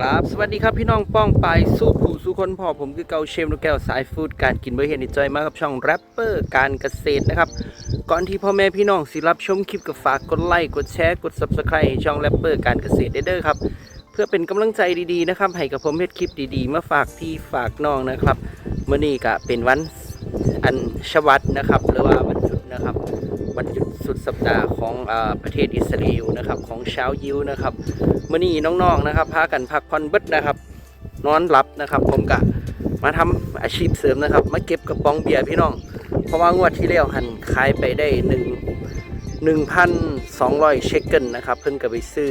ครับ สวัสดีครับพี่น้องป้องไปสู้ผู้สู้คนพอผมคือเกาเชมลูกแก้วสายฟูดการกินเบอร์เฮนิจอยมากับช่องแรปเปอร์การเกษตรนะครับ ก่อนที่พ่อแม่พี่น้องสิรับชมคลิปก็ฝากกดไลค์กดแชร์กด subscribe ช่องแรปเปอร์การเกษตรเด้อครับ เพื่อเป็นกำลังใจดีๆนะครับให้กับผมเฮ็ดคลิปดีๆ มาฝากพี่ฝากน้องนะครับเมื่อนี้ก็เป็นวันอันชวัตนะครับ หรือว่าวันหยุดนะครับ สุดสัปดาห์ของอประเทศอิสราเอลนะครับของชาวยิวนะครับเมื่อนี้น้องๆนะครับพากันพักผ่อนเบิดนะครับ นอนหลับนะครับผมกะมาทำอาชีพเสริมนะครับ มาเก็บกระป๋องเบียร์พี่น้อง เพราะว่างวดที่แล้วหันขายไปได้หนึ่งหนึ่งพันสองร้อยเชคเกิลนะครับ เพิ่นก็ไปซื้อ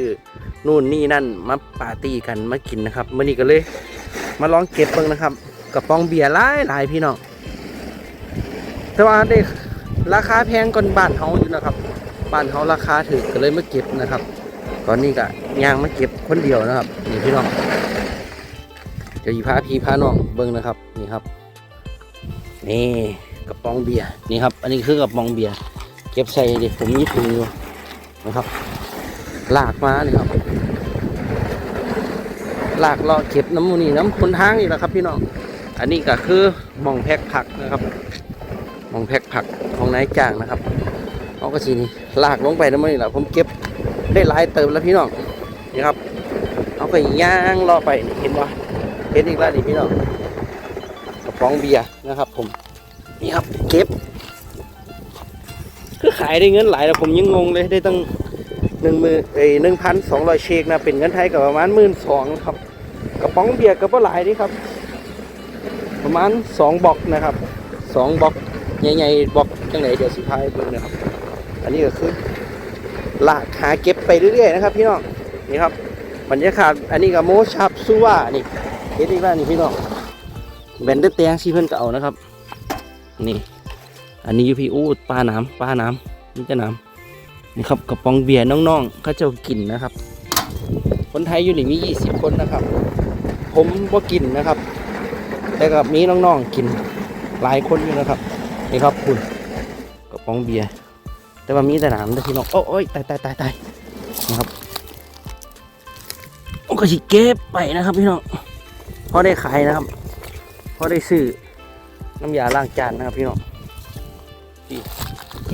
นู่นนี่นั่นมาปาร์ตี้กันมากินนะครับเมื่อนี้ก็เลยมาลองเก็บเบิ่งนะครับกระป๋องเบียร์หลายหลายพี่น้องแต่ว่าได้ ราคาแพงก่อนบ้านเฮาอยู่นะครับบ้านเฮาราคาถูกก็เลยมาเก็บนะครับ ตอนนี้ก็ย่างมาเก็บคนเดียวนะครับนี่พี่น้องเดี๋ยวอีพาพี่พาน้องเบิ้งนะครับนี่ครับ นี่กระป๋องเบียร์นี่ครับ อันนี้คือกระป๋องเบียร์เก็บใส่ดิผมมีถุงอยู่นะครับ ลากมานี่ครับ ลากเลาะเก็บน้ำมูนี่น้ำคนทางนี่แหละครับ พี่น้องอันนี้ก็คือมองแพ็คผักนะครับ มองแพ็คผักของนายจ้างนะครับเอากระสีนี่ลากลงไปน้ำมันนี่แหละผมเก็บได้หลายเติมแล้วพี่น้องนี่ครับ เอาไปย่างรอไปเห็นว่าเห็นอีกแล้วนี่พี่น้องกระป๋องเบียร์นะครับ ผมนี่ครับเก็บคือขายได้เงินหลายแล้วผมยังงงเลยได้ตั้งหนึ่งมือเอ้หนึ่งพันสองร้อยเชกนะเป็นเงินไทยกับประมาณหมื่นสองครับกระป๋องเบียร์ก็บ่หลายนี่ครับ ประมาณสองบอกนะครับสองบอก ใหญ่ๆบอกจังไหนเดี๋ยวสิพายเบิ่งนะครับ อันนี้ก็คือลากหาเก็บไปเรื่อยๆนะครับ พี่น้องนี่ครับบรรยากาศอันนี้ก็โมชับซูว่านี่เห็นอีกแล้วนี่พี่น้องแบนเดอร์แตงซีเพิ่นก็เอานะครับ นี่ อันนี้ยูพีอูดปลาน้ำปลาน้ำนี่จะน้ำนี่ครับกระป๋องเบียร์น้องๆเขาจะกินนะครับ คนไทยอยู่นี่มี 20 คนนะครับ ผมบ่กินนะครับ แต่กับมีน้องๆกินหลายคนอยู่นะครับ นี่ครับคุณกระป๋องเบียร์แต่ว่ามีแต่หน้ำนะพี่น้องโอ้ยตายตายตายตายนะครับโอ้ก็สิเก็บไปนะครับพี่น้องพอได้ขายนะครับพอได้ซื้อน้ำยาล้างจานนะครับพี่น้องอี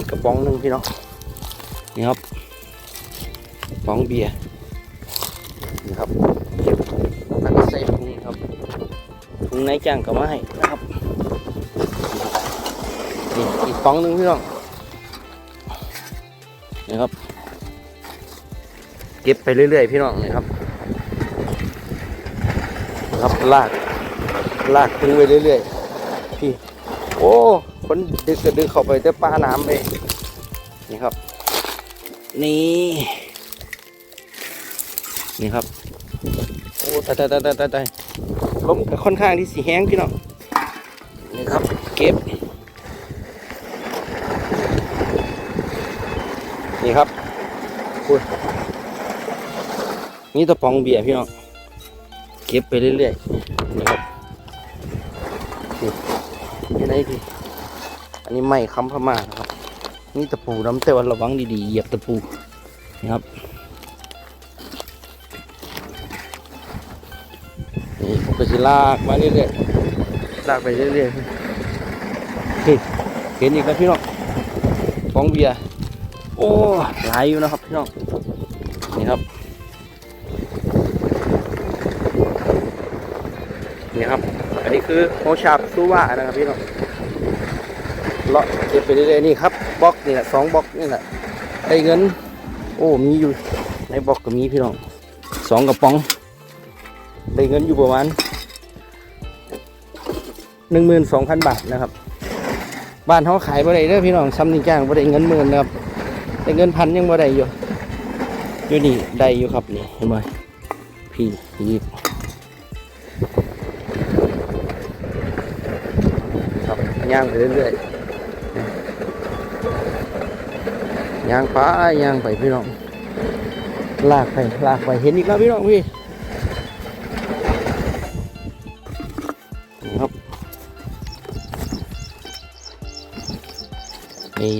กกระป๋องหนึ่งพี่น้องนี่ครับกระป๋องเบียร์นี่ครับเก็บแล้วก็ใส่ถุงนี่ครับถุงในจ้างก็มาให้นะครับ นี่อีกฟองหนึ่งพี่น้องนี่ครับ เก็บไปเรื่อยๆพี่น้องนี่ครับครับลากลากถึงไปเรื่อยๆพี่โอ้คนดึกก็ดึกเข้าไปแต่ปลาน้ำไปนี่ครับ นี่นี่ครับโอ้ตายตายตายตายตายตายลมก็ค่อนข้างที่สีแห้งพี่น้องนี่ครับ เก็บ นี่ครับคุณนี่ตะปองเบียร์พี่น้องเก็บไปเรื่อยๆนี่ครับนี่ไหนพี่อันนี้ไม่ค้ำพม่านะครับ นี่ตะปูน้ำแต่ว่าระวังดีๆเหยียบตะปูนี่ครับนี่ผมก็จะลากมาเรื่อยๆลากไปเรื่อยๆเห็นอีกแล้วพี่น้องปองเบียร์ โอ้หลายอยู่นะครับพี่น้องนี่ครับนี่ครับ อันนี้คือโมชาบซูว่านะครับพี่น้องเลาะเก็บไปเรื่อยๆนี่ครับบล็อกนี่แหละสองบล็อกนี่แหละได้เงิน โอ้มีอยู่ในบล็อกก็มีพี่น้องสองกระป๋องได้เงินอยู่ประมาณหนึ่งหมื่นสองพันบาทนะครับ บ้านเขาขายบ่ได้เด้อพี่น้องซ้ำนี่จ้างบ่ได้เงินหมื่นนะครับ แต่เงินพันยังบ่ได้อยู่ อยู่นี่ได้อยู่ครับนี่เห็นไหมพี่ยีบครับย่างไปเรื่อยๆย่างไปย่างไปพี่น้อง ลากไปลากไปเห็นอีกแล้วพี่น้องพี่ครับนี่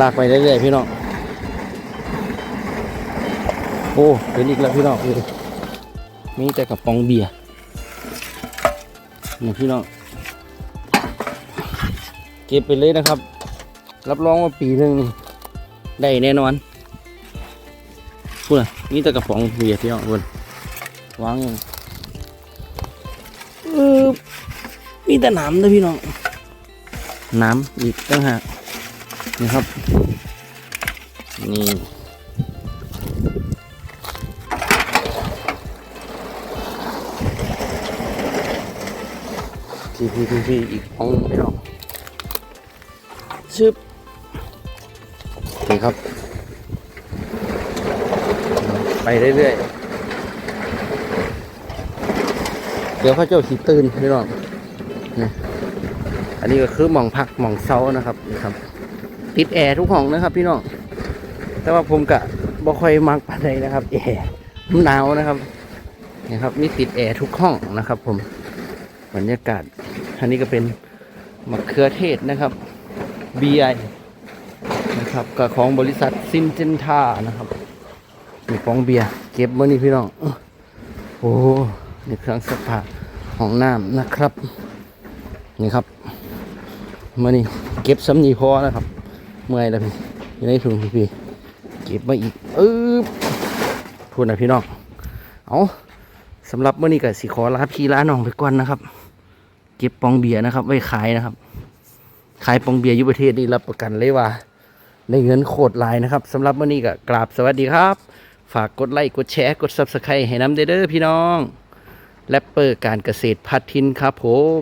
ลากไปเรื่อยๆพี่น้องโอ้เป็นอีกแล้วพี่น้องดูมีแต่กระป๋องเบียร์นี่พี่น้องเก็บไปเลยนะครับ รับรองว่าปีหนึ่งนี่ได้แน่นอนพูดนะมีแต่กระป๋องเบียร์พี่น้องพูดวางอย่างมีแต่น้ำนะพี่น้อง น้ำอีกตั้งหาก นี่ครับ นี่ทีพีทีพีอีกห้องไม่หรอกชึบโอเคครับ ไปเรื่อยๆ เดี๋ยวเขาเจ้าสีตื่นไม่หรอกนี่อันนี้ก็คือหมองพักหมองเซานะครับนี่ครับ ติดแอร์ทุกห้องนะครับ พี่น้องแต่ว่าผมกะบ่ค่อยมักปานใดนะครับแอร์มันหนาวนะครับนี่ครับมีติดแอร์ทุกห้องนะครับ ผมบรรยากาศ อันนี้ก็เป็นมะเขือเทศนะครับ BI นะครับกับของบริษัทซินเจนทานะครับมีฟองเบียร์เก็บมื่อนี้พี่น้องอื้อโอ้นี่เครื่องซักผ้าห้องน้ำนะครับ นี่ครับมื่อนี้เก็บสำนีพอนะครับ เมื่อยแล้วพี่อยู่ในถุงพี่พี่เก็บมาอีกเออพูดนะพี่น้องเอาสำหรับเมื่อนี้ก็สิขอลาพี่ลาน้องไปก่อนนะครับ เก็บปองเบียร์นะครับ ไว้ขายนะครับ ขายปองเบียร์ยุประเทศนี่รับประกันเลยว่าได้เงินโคตรหลายนะครับสำหรับวันนี้ก็กราบสวัสดีครับ ฝากกดไลค์กดแชร์กด Subscribe ให้น้ำเด้อเด้อพี่น้องแรปเปอร์การเกษตรพัดทินครับผม